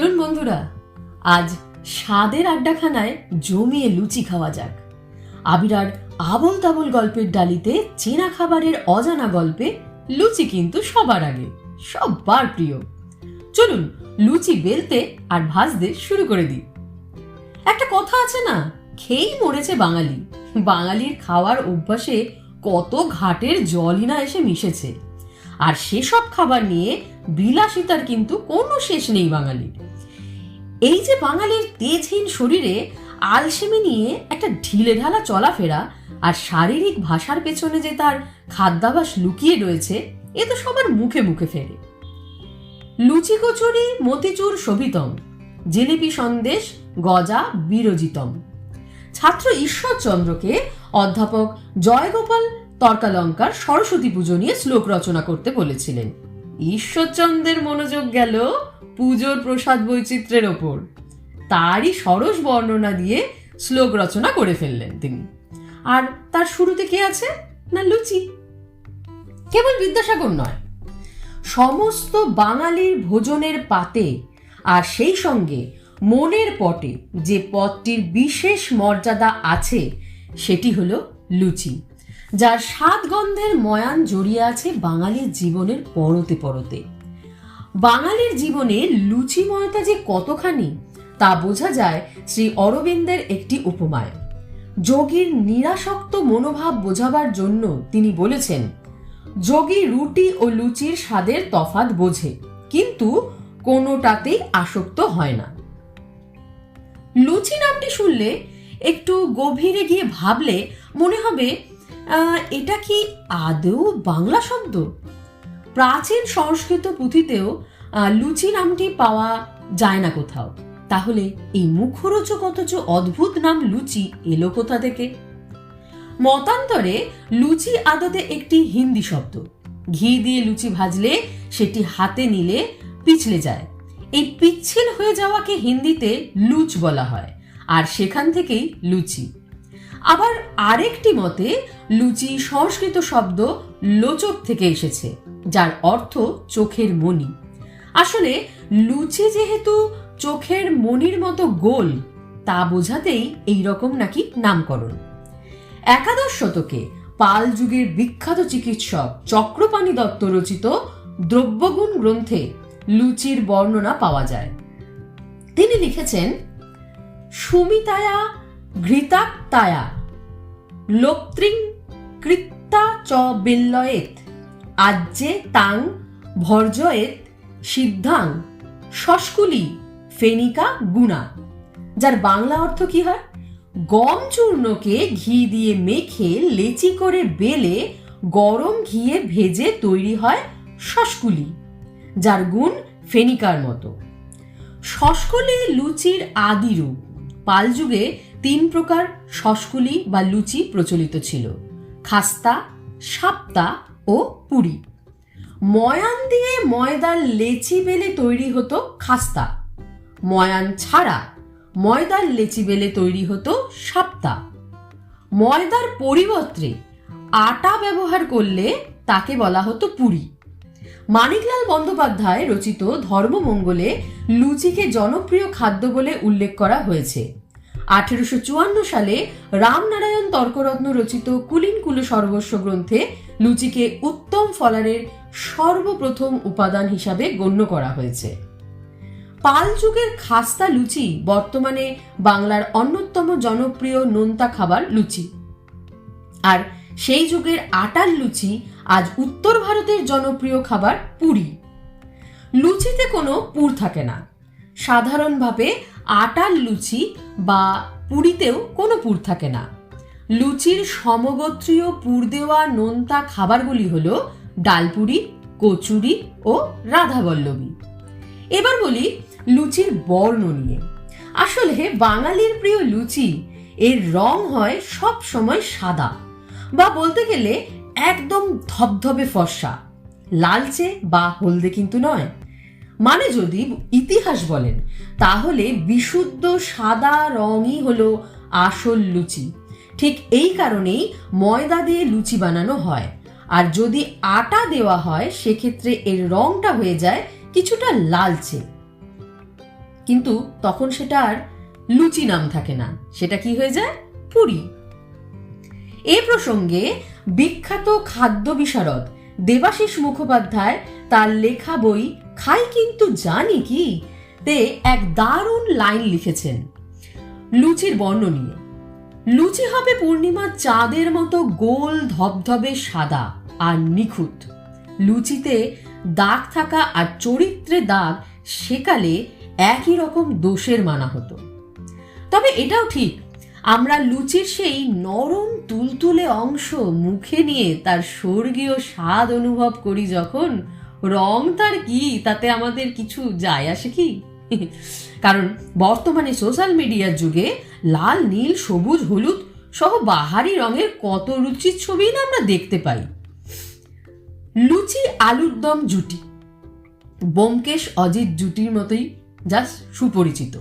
চলুন বন্ধুরা, আজ স্বাদের আড্ডাখানায় জমিয়ে লুচি খাওয়া যাক। আবিরার আবল তাবল গল্পের ডালিতে চেনা খাবারের অজানা গল্পে লুচি কিন্তু সবার আগে সবার প্রিয়। চলুন লুচি বেলতে আর ভাজতে শুরু করে দিই। একটা কথা আছে না, খেয়েই মরেছে বাঙালি। বাঙালির খাওয়ার অভ্যাসে কত ঘাটের জলই না এসে মিশেছে। আর সেসব খাবার নিয়ে বিলাসিতার কিন্তু কোনো শেষ নেই বাঙালির। এই যে বাঙালির তেজহীন শরীরে আলসেমি নিয়ে একটা ঢিলে ঢালা চলাফেরা আর শারীরিক ভাষার পেছনে যে তার খাদ্যাভাস লুকিয়ে রয়েছে, এ তো সবার মুখে মুখে ফেরে লুচি কচুরি মতিচুর শোভিতম, জিলিপি সন্দেশ, গজা বিরজিতম। ছাত্র ঈশ্বরচন্দ্রকে অধ্যাপক জয়গোপাল তর্কালঙ্কার সরস্বতী পুজো নিয়ে শ্লোক রচনা করতে বলেছিলেন। ঈশ্বরচন্দ্রের মনোযোগ গেল পুজোর প্রসাদ বৈচিত্র্যের ওপর। তারই সরস বর্ণনা দিয়ে শ্লোক রচনা করে ফেললেন তিনি। আর তার শুরুতে কে আছে? না, লুচি। কেবল বিদ্যাসাগর নয়। সমস্ত বাঙালির ভোজনের পাতে আর সেই সঙ্গে মনের পটে যে পদটির বিশেষ মর্যাদা আছে, সেটি হলো লুচি। যার স্বাদ গন্ধের ময়ান জড়িয়ে আছে বাঙালির জীবনের পরতে পরতে। বাঙালির জীবনে লুচিময়তা যে কতখানি, তা বোঝা যায় শ্রী অরবিন্দের একটি উপমায়। যোগীর নিরাসক্ত মনোভাব বোঝাবার জন্য তিনি বলেছেন, যোগী রুটি ও লুচির স্বাদের তফাত বোঝে, কিন্তু কোনোটাতেই আসক্ত হয় না। লুচি নামটি শুনলে একটু গভীরে গিয়ে ভাবলে মনে হবে এটা কি আদৌ বাংলা শব্দ? প্রাচীন সংস্কৃত পুঁথিতেও লুচি নামটি পাওয়া যায় না কোথাও। তাহলে এই মুখরোচক অথচ অদ্ভুত নাম লুচি এলো কোথা থেকে? মতান্তরে লুচি আদতে একটি হিন্দি শব্দ। ঘি দিয়ে লুচি ভাজলে সেটি হাতে নিলে পিছলে যায়। এই পিচ্ছিল হয়ে যাওয়াকে হিন্দিতে লুচ বলা হয়। আর সেখান থেকেই লুচি। আবার আরেকটি মতে, লুচি সংস্কৃত শব্দ লোচক থেকে এসেছে, যার অর্থ চোখের মণি। আসলে, লুচি যেহেতু চোখের মণির মতো গোল, তা বোঝাতেই এই রকম নাকি নামকরণ। একাদশ শতকে পাল যুগের বিখ্যাত চিকিৎসক চক্রপাণি দত্ত রচিত দ্রব্যগুণ গ্রন্থে লুচির বর্ণনা পাওয়া যায়। তিনি লিখেছেন, সুমিতায়া ঘৃতাক্তায়া লোপ্ত্রিং কৃত্তা চ বিল্লয়েত। আজ্যে তাং ভর্জয়েত সিদ্ধাং। শস্কুলি ফেনিকা গুণা। যার বাংলা অর্থ কি হয়? গম চূর্ণকে ঘি দিয়ে মেখে লেচি করে বেলে গরম ঘিয়ে ভেজে তৈরি হয় শস্কুলি যার গুণ ফেনিকার মতো। শস্কুলি লুচির আদি রূপ। পাল যুগে তিন প্রকার শস্কুলি বা লুচি প্রচলিত ছিল। খাস্তা, সাপ্তা ও পুরি। ময়ান দিয়ে ময়দার লেচি বেলে তৈরি হতো খাস্তা। ময়ান ছাড়া ময়দার লেচি বেলে তৈরি হতো সাপ্তা। ময়দার পরিবর্তে আটা ব্যবহার করলে তাকে বলা হতো পুরি। মানিকলাল বন্দ্যোপাধ্যায় রচিত ধর্মমঙ্গলে লুচিকে জনপ্রিয় খাদ্য বলে উল্লেখ করা হয়েছে। আঠেরোশো চুয়ান্ন সালে রামনারায়ণ তর্করত্ন রচিত কুলিন কুল সর্বস্ব গ্রন্থে লুচিকে উত্তম ফলারের সর্বপ্রথম উপাদান হিসাবে গণ্য করা হয়েছে। পাল যুগের খাস্তা লুচি বর্তমানে বাংলার অন্যতম জনপ্রিয় নোনতা খাবার লুচি। আর সেই যুগের আটার লুচি আজ উত্তর ভারতের জনপ্রিয় খাবার পুরি। লুচিতে কোনো পুর থাকে না। সাধারণভাবে আটার লুচি বা পুরিতেও কোনো পুর থাকে না। লুচির সমগোত্রীয় পুর দেওয়া নোনতা খাবারগুলি হল ডালপুরি, কচুরি ও রাধাবল্লভী এবার বলি লুচির বর্ণ নিয়ে। আসলে বাঙালির প্রিয় লুচি, এর রং হয় সব সময় সাদা বা বলতে গেলে একদম ধবধবে ফর্সা। লালচে বা হলদে কিন্তু নয়। মানে যদি ইতিহাস বলেন, তাহলে বিশুদ্ধ সাদা রঙই হলো আসল লুচি। ঠিক এই কারণেই ময়দা দিয়ে লুচি বানানো হয়। আর যদি আটা দেওয়া হয়, সেক্ষেত্রে এর রংটা হয়ে যায় কিছুটা লালচে। কিন্তু তখন সেটা আর লুচি নাম থাকে না। সেটা কি হয়ে যায়? পুরি। এ প্রসঙ্গে বিখ্যাত খাদ্য বিশারদ দেবাশিস মুখোপাধ্যায় তার লেখা বই খাই কিন্তু জানি কি, তে এক দারুণ লাইন লিখেছেন লুচির বর্ণ নিয়ে। লুচি হবে পূর্ণিমার চাঁদের মতো গোল, ধবধবে সাদা আর নিখুঁত। লুচিতে দাগ থাকা আর চরিত্রে দাগ সেকালে একই রকম দোষের মানা হতো। তবে এটাও ঠিক, আমরা লুচির সেই নরম তুলতুলে অংশ মুখে নিয়ে তার স্বর্গীয় স্বাদ অনুভব করি যখন রং তার কি? তাতে আমাদের কিছু যায় আসে কি? কারণ বর্তমানে সোশ্যাল মিডিয়ার যুগে লাল, নীল, সবুজ, হলুদ সহ বাহারি রঙের কত রুচির ছবি না আমরা দেখতে পাই। লুচি, আলুর দম, জুটি। ব্যোমকেশ, অজিত জুটির মতোই জাস্ট সুপরিচিত।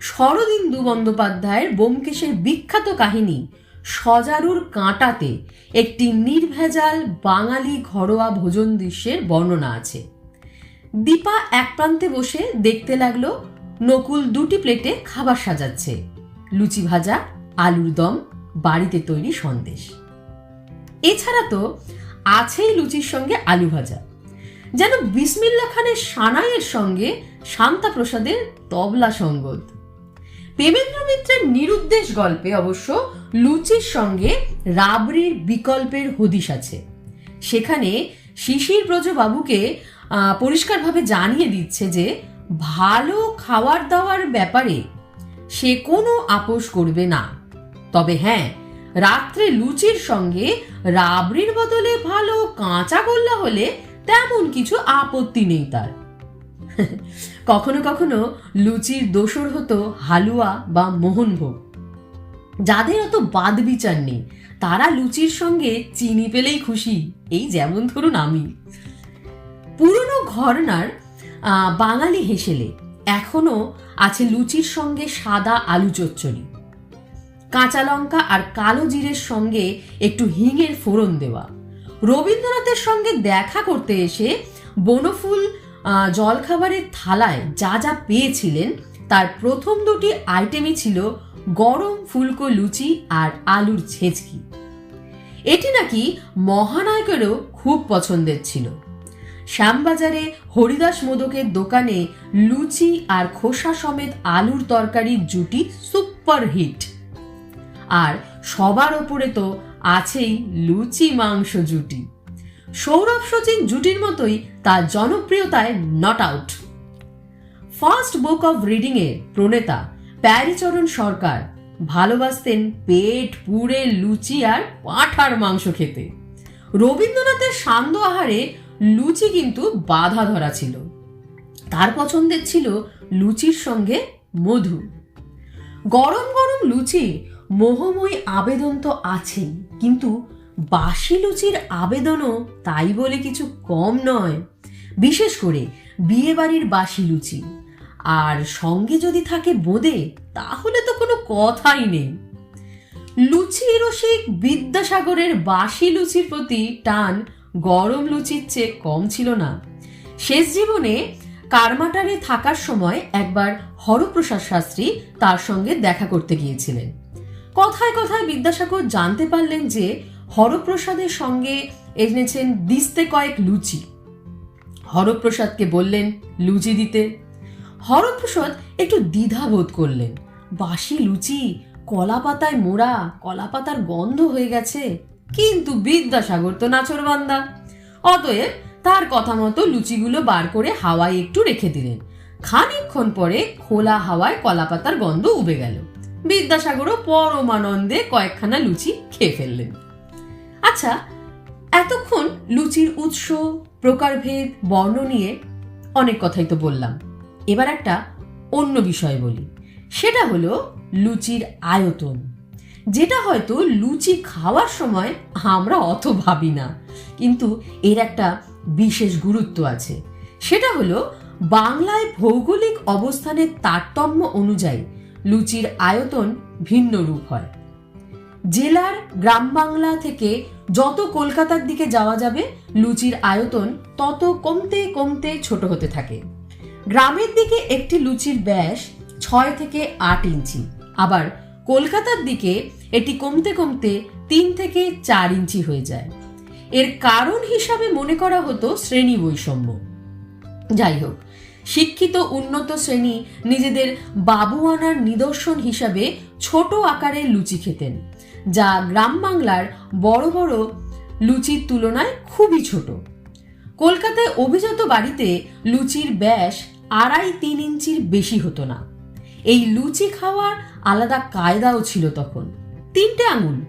শরদিন্দু বন্দ্যোপাধ্যায়ের ব্যোমকেশের বিখ্যাত কাহিনী সজারুর কাঁটাতে একটি নির্ভেজাল বাঙালি ঘরোয়া ভোজন দৃশ্যের বর্ণনা আছে। দীপা এক প্রান্তে বসে দেখতে লাগল, নকুল দুটি প্লেটে খাবার সাজাচ্ছে। লুচি ভাজা, আলুর দম, বাড়িতে তৈরি সন্দেশ। এছাড়া তো আছেই লুচির সঙ্গে আলু ভাজা। যেন বিসমিল্লা খানের সানাইয়ের সঙ্গে শান্তা প্রসাদের তবলা সঙ্গত। প্রেমেন্দ্র মিত্রের নিরুদ্দেশ গল্পে অবশ্য লুচির সঙ্গে রাবড়ির বিকল্পের হদিশ আছে। সেখানে শিশির ব্রজবাবুকে পরিষ্কারভাবে জানিয়ে দিচ্ছে যে, ভালো খাওয়ার দাওয়ার ব্যাপারে সে কোনো আপোষ করবে না। তবে হ্যাঁ রাত্রে লুচির সঙ্গে রাবড়ির বদলে ভালো কাঁচা গোল্লা হলে তেমন কিছু আপত্তি নেই তার। কখনো কখনো লুচির দোসর হতো হালুয়া বা মোহনভোগ। যাদের অত বাদ বিচার নেই, তারা লুচির সঙ্গে চিনি পেলেই খুশি। এই যেমন ধরুন আমি। পুরনো ঘরনার বাঙালি হেসেলে এখনও আছে লুচির সঙ্গে সাদা আলু চচ্চড়ি। কাঁচা লঙ্কা আর কালো জিরের সঙ্গে একটু হিঙের ফোড়ন দেওয়া। রবীন্দ্রনাথের সঙ্গে দেখা করতে এসে বনফুল জলখাবারের থালায় যা যা পেয়েছিলেন, তার প্রথম দুটি আইটেমই ছিল গরম ফুলকো লুচি আর আলুর ছেঁচকি। এটি নাকি মহানায়কেরও খুব পছন্দের ছিল। শ্যামবাজারে হরিদাস মোদকের দোকানে লুচি আর খোসা সমেত আলুর তরকারির জুটি সুপার হিট। আর সবার ওপরে তো আছেই লুচি মাংস জুটি। সৌরভ সচিন জুটির মতোই তার জনপ্রিয়তায় not out. First book of reading এর প্রণেতা প্যারিচরণ সরকার ভালোবাসতেন পেট পুড়ে লুচি আর পাঁঠার মাংস খেতে। রবীন্দ্রনাথের সান্ধ্য আহারে লুচি কিন্তু বাধা ধরা ছিল। তার পছন্দের ছিল লুচির সঙ্গে মধু। গরম গরম লুচি মোহময়ী আবেদন তো আছেই, কিন্তু বাসি লুচির আবেদনও তাই বলে কিছু কম নয়। বিশেষ করে বিয়েবাড়ির বাসি লুচি। আর সঙ্গে যদি থাকে বোঁদে, তাহলে তো কোনো কথাই নেই। লুচি রসিক বিদ্যাসাগরের বাসি লুচির প্রতি টান গরম লুচির চেয়ে কম ছিল না। শেষ জীবনে কারমাটারে থাকার সময় একবার হরপ্রসাদ শাস্ত্রী তার সঙ্গে দেখা করতে গিয়েছিলেন। কথায় কথায় বিদ্যাসাগর জানতে পারলেন যে হরপ্রসাদের সঙ্গে এনেছেন দিস্তে কয়েক লুচি। হরপ্রসাদকে বললেন, লুচি দিতে। হরপ্রসাদ একটু দ্বিধা বোধ করলেন। বাসি লুচি কলা পাতায় মোড়া কলা পাতার গন্ধ হয়ে গেছে। কিন্তু বিদ্যাসাগর তো নাচরবান্দা। অতএব তার কথা মতো লুচিগুলো বার করে হাওয়ায় একটু রেখে দিলেন। খানিকক্ষণ পরে খোলা হাওয়ায় কলা পাতার গন্ধ উবে গেল। বিদ্যাসাগরও পরমানন্দে কয়েকখানা লুচি খেয়ে ফেললেন। আচ্ছা এতক্ষণ লুচির উৎস, প্রকারভেদ, বর্ণ নিয়ে অনেক কথাই তো বললাম। এবার একটা অন্য বিষয় বলি। সেটা হলো লুচির আয়তন। যেটা হয়তো লুচি খাওয়ার সময় আমরা অত ভাবি না, কিন্তু এর একটা বিশেষ গুরুত্ব আছে। সেটা হলো বাংলায় ভৌগোলিক অবস্থানের তারতম্য অনুযায়ী লুচির আয়তন ভিন্ন রূপ হয়। জেলার গ্রাম বাংলা থেকে যত কলকাতার দিকে যাওয়া যাবে, লুচির আয়তন তত কমতে কমতে ছোট হতে থাকে। গ্রামের দিকে একটি লুচির ব্যাস ছয় থেকে আট ইঞ্চি, আবার কলকাতার দিকে এটি কমতে কমতে তিন থেকে চার ইঞ্চি হয়ে যায়। এর কারণ হিসাবে মনে করা হতো শ্রেণি বৈষম্য। যাই হোক, শিক্ষিত উন্নত শ্রেণি নিজেদের বাবুয়ানার নিদর্শন হিসাবে ছোট আকারের লুচি খেতেন, যা গ্রাম বাংলার বড় বড় লুচির তুলনায় খুবই ছোট। কলকাতায় অভিজাত বাড়িতে লুচির ব্যাস আড়াই তিন ইঞ্চির বেশি হতো না। এই লুচি খাওয়ার আলাদা কায়দাও ছিল তখন। তিনটে আঙুল,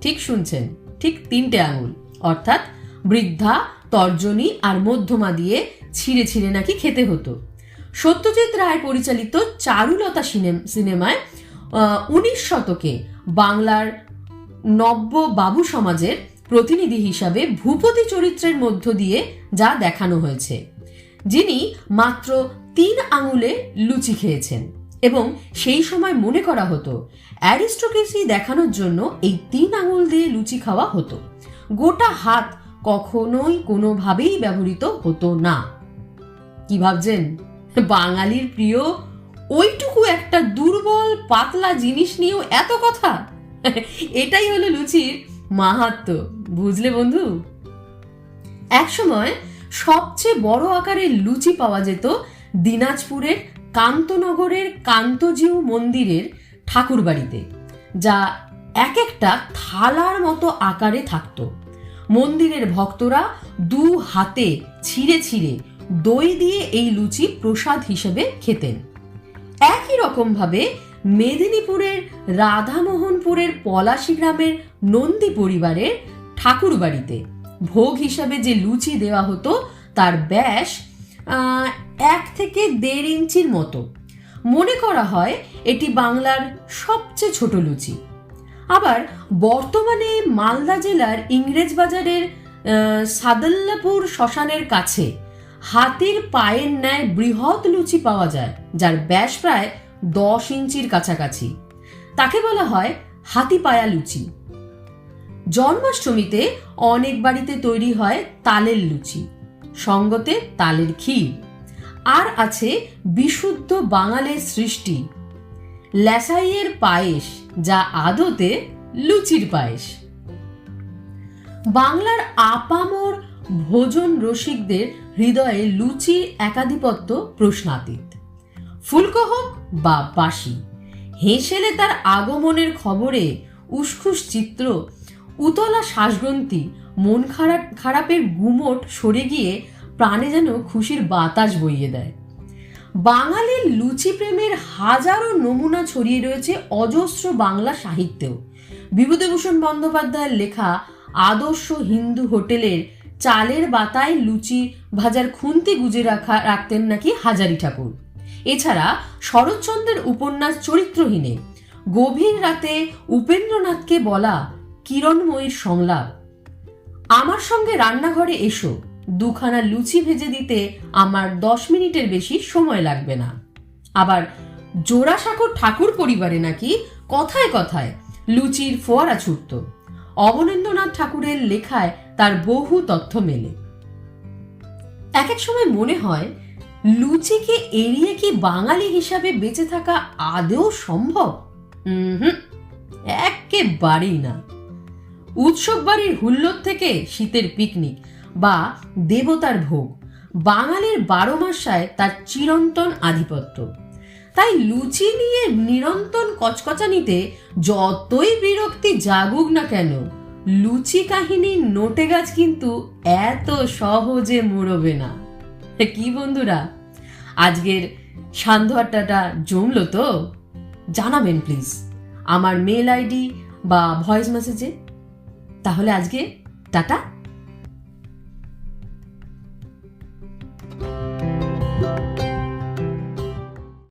ঠিক শুনছেন, ঠিক তিনটে আঙুল, অর্থাৎ বৃদ্ধা, তর্জনী আর মধ্যমা দিয়ে ছিঁড়ে ছিঁড়ে নাকি খেতে হতো। সত্যজিৎ রায় পরিচালিত চারুলতা সিনেম- সিনেমায় উনিশ শতকে বাংলার নব্য বাবু সমাজের প্রতিনিধি হিসাবে ভূপতি চরিত্রের মধ্য দিয়ে যা দেখানো হয়েছে। যিনি মাত্র তিন আঙুলে লুচি খেয়েছেন এবং সেই সময় মনে করা হতো, অ্যারিস্টোক্রেসি দেখানোর জন্য এই তিন আঙুল দিয়ে লুচি খাওয়া হতো। গোটা হাত কখনোই কোনোভাবেই ব্যবহৃত হতো না। কি ভাবছেন? বাঙালির প্রিয়, ওইটুকু একটা দুর্বল, পাতলা জিনিস নিয়েও এত কথা? এটাই হলো লুচির মাহাত্ম। বুঝলে বন্ধু? একসময় সবচেয়ে বড় আকারের লুচি পাওয়া যেত দিনাজপুরের কান্তনগরের কান্তজিউ মন্দিরের ঠাকুরবাড়িতে, যা এক একটা থালার মতো আকারে থাকতো। মন্দিরের ভক্তরা দু হাতে ছিঁড়ে ছিঁড়ে দই দিয়ে এই লুচি প্রসাদ হিসেবে খেতেন। একই রকমভাবে মেদিনীপুরের রাধামোহনপুরের পলাশী গ্রামের নন্দী পরিবারের ঠাকুরবাড়িতে ভোগ হিসাবে যে লুচি দেওয়া হতো, তার ব্যাস এক থেকে দেড় ইঞ্চির মতো। মনে করা হয় এটি বাংলার সবচেয়ে ছোট লুচি। আবার বর্তমানে মালদা জেলার ইংরেজ বাজারের সাদল্লাপুর শ্মশানের কাছে হাতির পায়ের ন্যায় বৃহৎ লুচি পাওয়া যায়, যার ব্যাস প্রায় দশ ইঞ্চির কাছাকাছি। তাকে বলা হয় হাতি পায়া লুচি। জন্মাষ্টমীতে অনেক বাড়িতে তৈরি হয় তালের লুচি, সঙ্গতে তালের ক্ষীর। আর আছে বিশুদ্ধ বাঙালের সৃষ্টি, ল্যাসাইয়ের পায়েস, যা আদতে লুচির পায়েস। বাংলার আপামর ভোজন রসিকদের হৃদয়ে লুচির একাধিপত্য প্রশ্নাতীত। ফুলকো হোক বা বাসি হেসেলে তার আগমনের খবরে উসখুস চিত্র, উতলা শ্বাসগ্রন্থি, মন খারাপ, খারাপের গুমট সরে গিয়ে প্রাণে যেন খুশির বাতাস বইয়ে দেয়। বাঙালির লুচি প্রেমের হাজারো নমুনা ছড়িয়ে রয়েছে অজস্র বাংলা সাহিত্যেও। বিভূতিভূষণ বন্দ্যোপাধ্যায়ের লেখা আদর্শ হিন্দু হোটেলের চালের বাতায় লুচি ভাজার খুন্তি গুজে রাখা রাখতেন নাকি হাজারি ঠাকুর। এছাড়া শরৎচন্দ্রের উপন্যাস চরিত্রহীনে গভীর রাতে উপেন্দ্রনাথকে বলা কিরণময়ীর সংলাপ, আমার সঙ্গে রান্নাঘরে এসো, দুখানা লুচি ভেজে দিতে আমার দশ মিনিটের বেশি সময় লাগবে না। আবার, জোড়াসাঁকোর ঠাকুর পরিবারে নাকি কথায় কথায় লুচির ফোয়ারা ছুটত। অবনীন্দ্রনাথ ঠাকুরের লেখায় তার বহু তথ্য মেলে। এক এক সময় মনে হয়, লুচিকে এড়িয়ে কি বাঙালি হিসাবে বেঁচে থাকা আদৌ সম্ভব? একেবারেই না। উৎসব বাড়ির হুল্লোর থেকে শীতের পিকনিক বা দেবতার ভোগ, বাঙালির বারো মাসায় তার চিরন্তন আধিপত্য। তাই লুচি নিয়ে নিরন্তন কচকচানিতে যতই বিরক্তি জাগুক না কেন লুচি কাহিনী নোটে গাছ কিন্তু এত সহজে মুড়বে না। কি বন্ধুরা, আজকের সান্ধ্য আড্ডাটা জমলো তো? জানাবেন প্লিজ আমার মেল আইডি বা ভয়েস মেসেজে তাহলে আজকে টাটা।